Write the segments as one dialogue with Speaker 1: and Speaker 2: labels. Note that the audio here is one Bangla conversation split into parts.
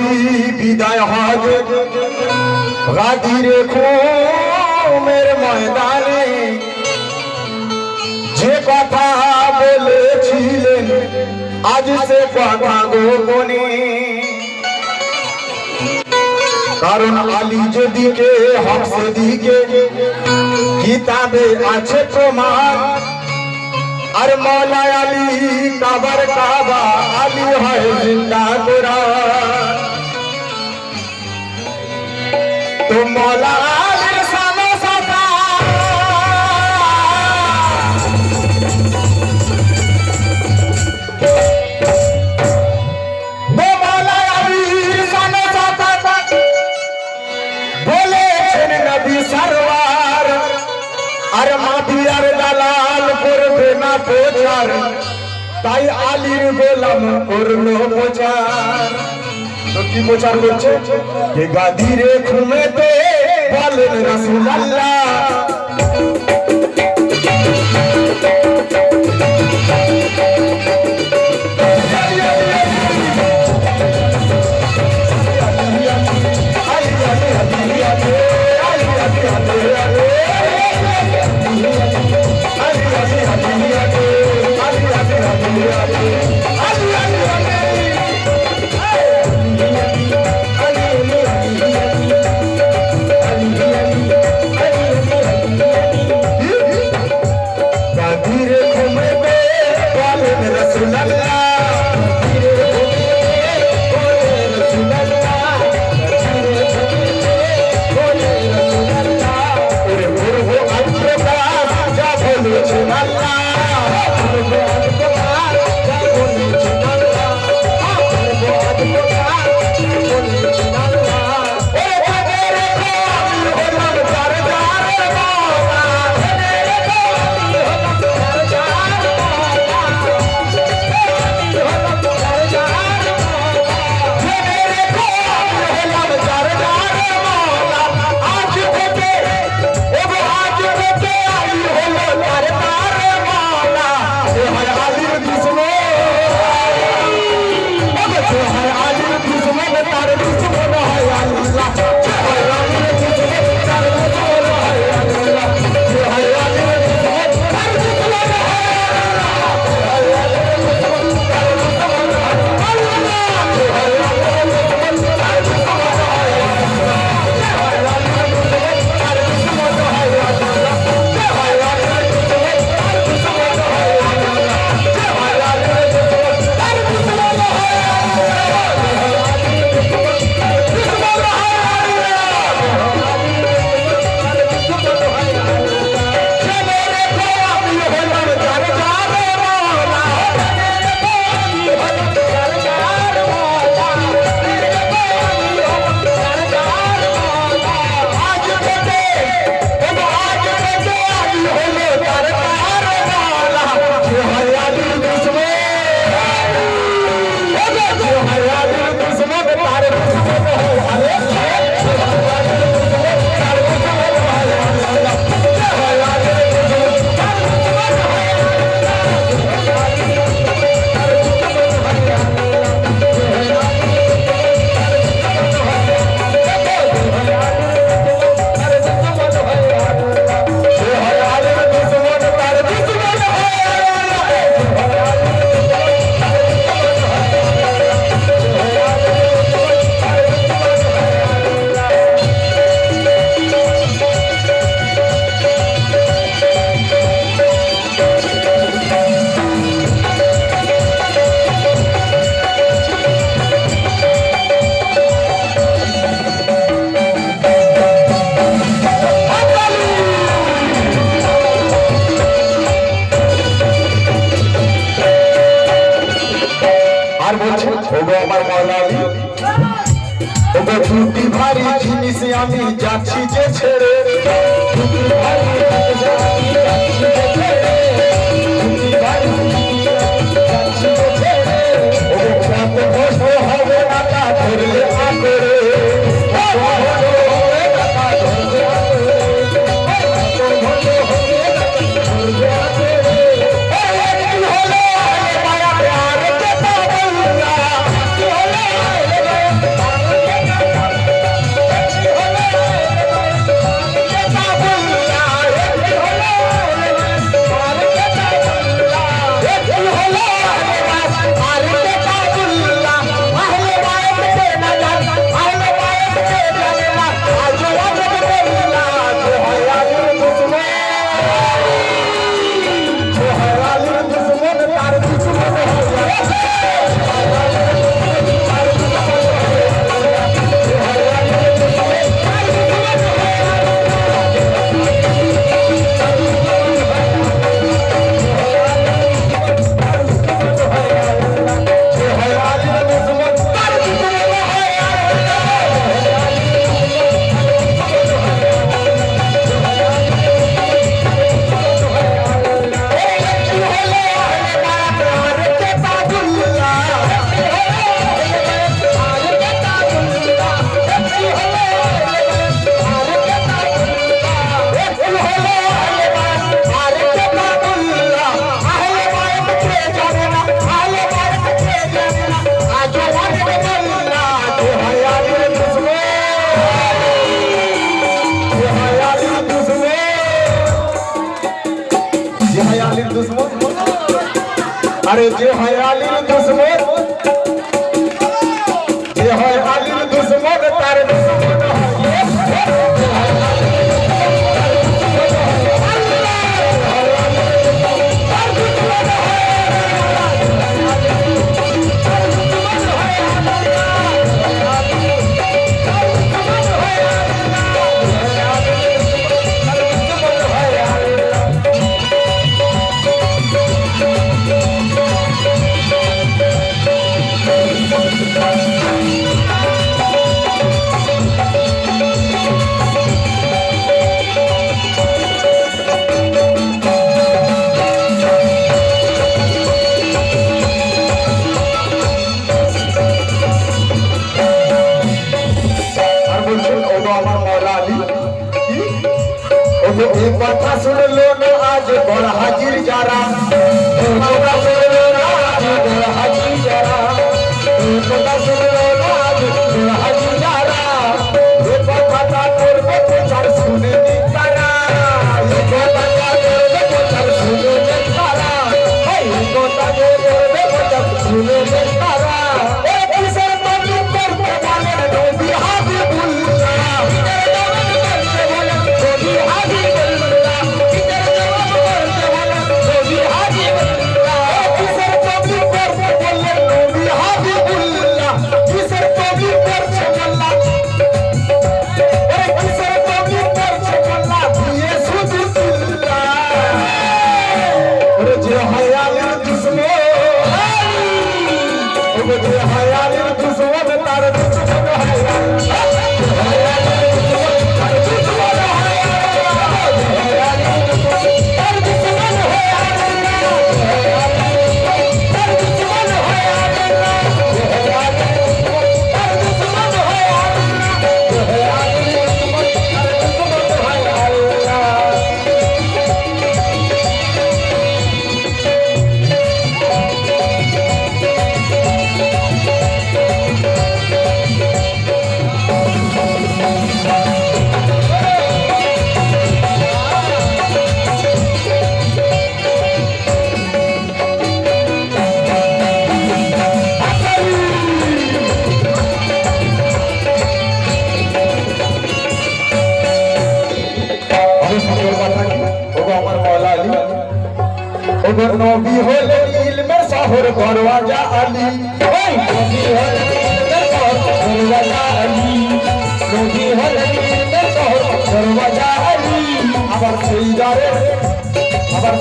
Speaker 1: নবী বিদায় হবে। রাখি রেখো মের ময়দানে যে কথা বলেছিলেন, আজ সে কথা গোপনে। কারণ আলী যেদিকে, হক সেদিকে, কিতাবে আছে প্রমাণ। আর মৌলা আলী কাবার কাবা, আলী হয় জিন্দা কোরআন mola কি প্রচার করছে? হে গাদিরে খুমেতে বলেন রাসূলুল্লাহ। ওরে যে হায়ালের দুশ্মন তার দুশ্মন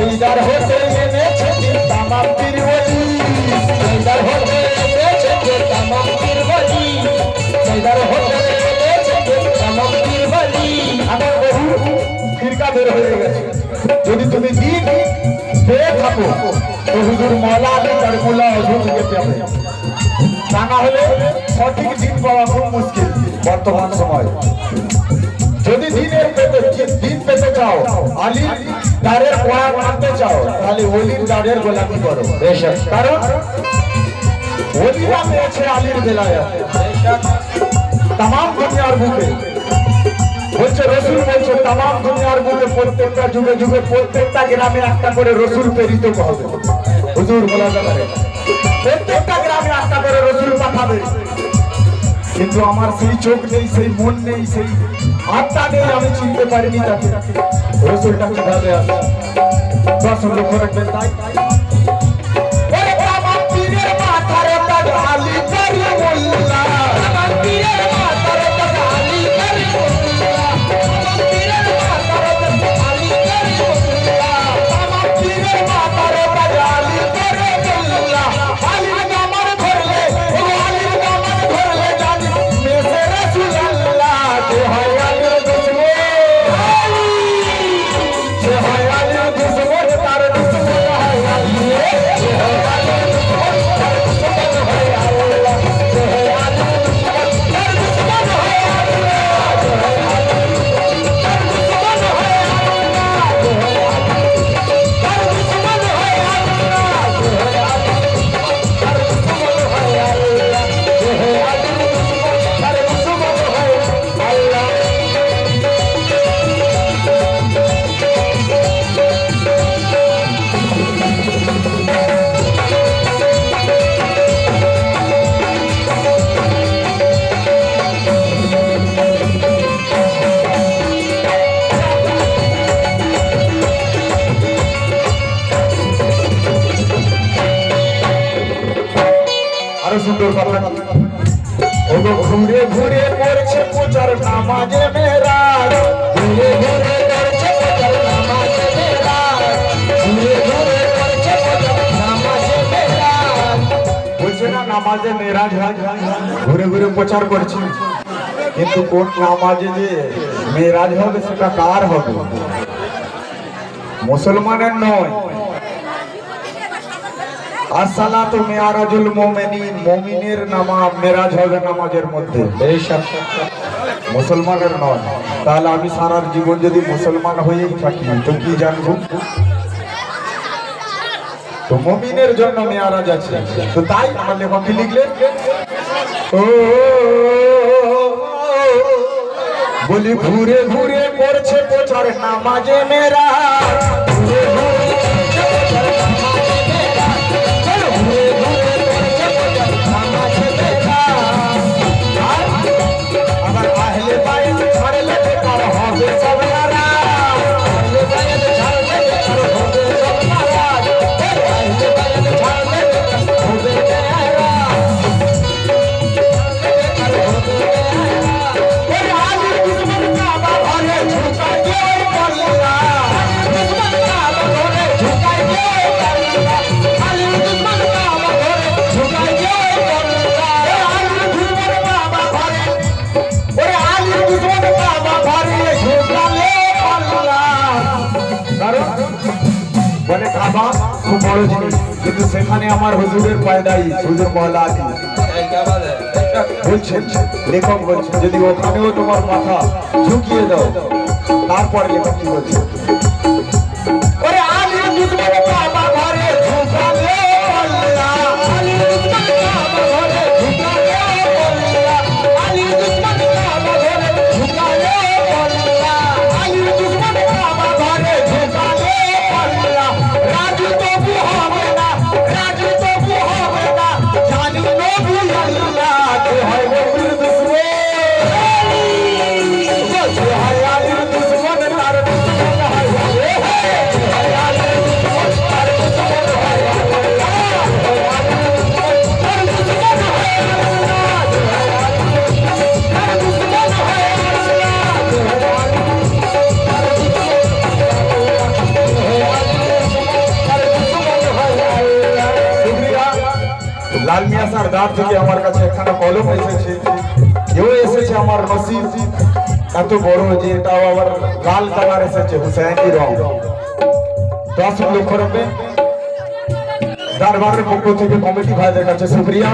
Speaker 1: আবার সেই দার হতে এনেছে তামাম পীর ওলি সেই দার হতে এনেছে তামাম পীর ওলি সেই হতে এনেছে তামাম পীর আমার বহু ফিরকা বের হয়ে গেছে। যদি তুমি দিন পেয়ে থাকো, তো হুজুর মৌলা কারমুল্লাহ হজরত থেকে পাবে তা না হলে সঠিক দিন পাওয়া খুব মুশকিল বর্তমান সময়। যদি দিনের পেতে দিন পেতে চাও। দাঁড়ের কোয়া মানতে চাও। তাহলে অলির দাঁড়ের গোলামি করো। কারণ অলিরা পেয়েছে আলীর বেলায়। তাম দুনিয়ার বুকে। বলছে রসুল বলছে তাম দুনিয়ার বুকে প্রত্যেকটা যুগে যুগে প্রত্যেকটা গ্রামে একটা করে রসুল প্রেরিত হবে। হুজুর বলা যাবে প্রত্যেকটা গ্রামে একটা করে রসুল পাঠাবে। কিন্তু আমার সেই চোখ নেই সেই মন নেই সেই আত্মা নেই আমি চিনতে পারিনি তাকে। রসুলটা কীভাবে আসে দশ লক্ষ রাখবেন তাই ঘুরে ঘুরে নামাজে ঘুরে ঘুরে প্রচার করছে কিন্তু কোন নামাজে যে মেরাজ হবে, সেটা কার হবে? মুসলমানের নয়। আসসালাতু মিয়ারাজুল মুমিনিন মুমিনের নামাজ মেরাজ হবে নামাজের মধ্যে। মুসলমানের নয়। তাহলে আমি সারা জীবন যদি মুসলমান হয়েই থাকি তো কি জানব? তো মুমিনের জন্য মেয়ারাজ আছে। তো তাই আমার লেখক কি লিখলেন? ও বলি ঘুরে ঘুরে করছে প্রচার নামাজে মেরা বড় কিন্তু সেখানে আমার হুজুরের পায়দাই হুজুর মহলা আছে বলছেন, লেখক বলছেন, যদি ওখানেও তোমার মাথা ঝুঁকিয়ে দাও, তারপর লেখক কি বলছে এত বড় যে এটাও আবার লাল কালার এসেছে, হুসাইনি রং? দশ লক্ষ রাখবে দরবারের পক্ষ থেকে কমিটি ভাইদের কাছে শুক্রিয়া।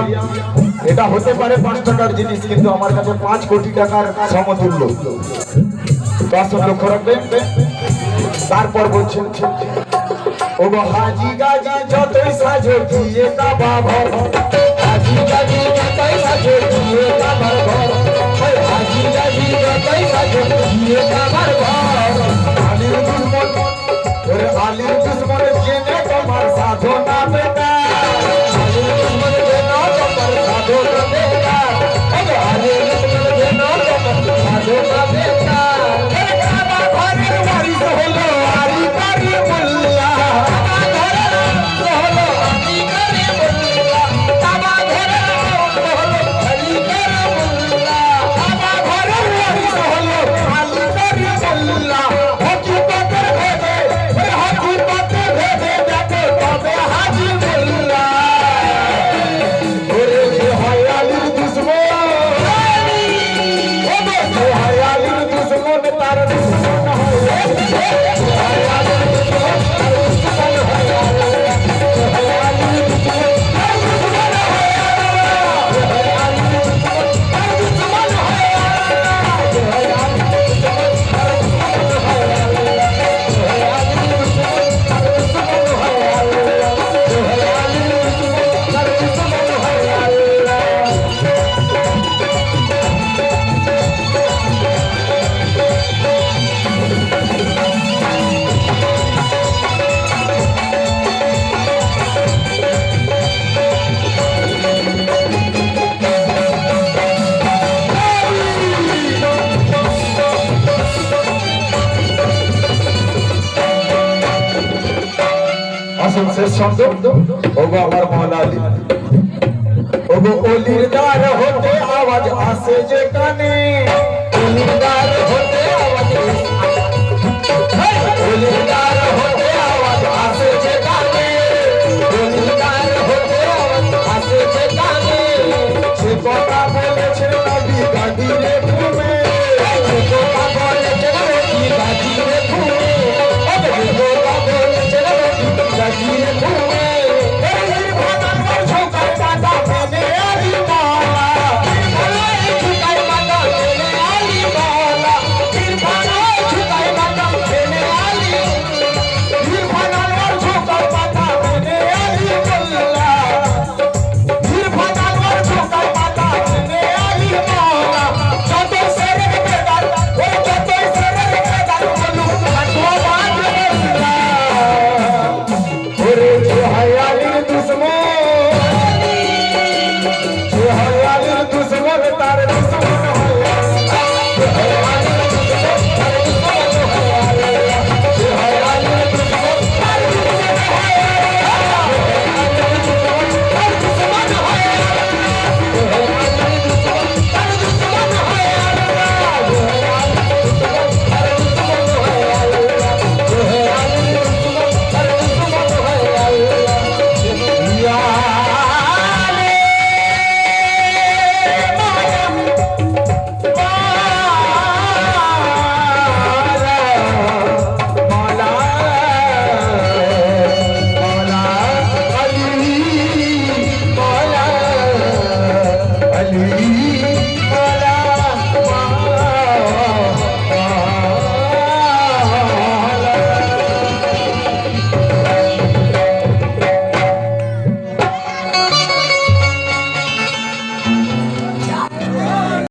Speaker 1: এটা হতে পারে পাঁচ টাকার জিনিস, কিন্তু আমার কাছে পাঁচ কোটি টাকার সমতুল্য। দশ লক্ষ রাখবে তারপর বলছেন ওগো হাজি গাজি, যতই সাজো দিয়ে ভর হাজি গাজি, যতই সাজো দিয়ে কাবার আলীর দুশ্মন জেনে তোমার সাধনা বেটা শেষ শব্দ ওগো আমার মহলা আলী ওগো অলির দ্বার হতে আওয়াজ আসে যে কানে অলির দ্বার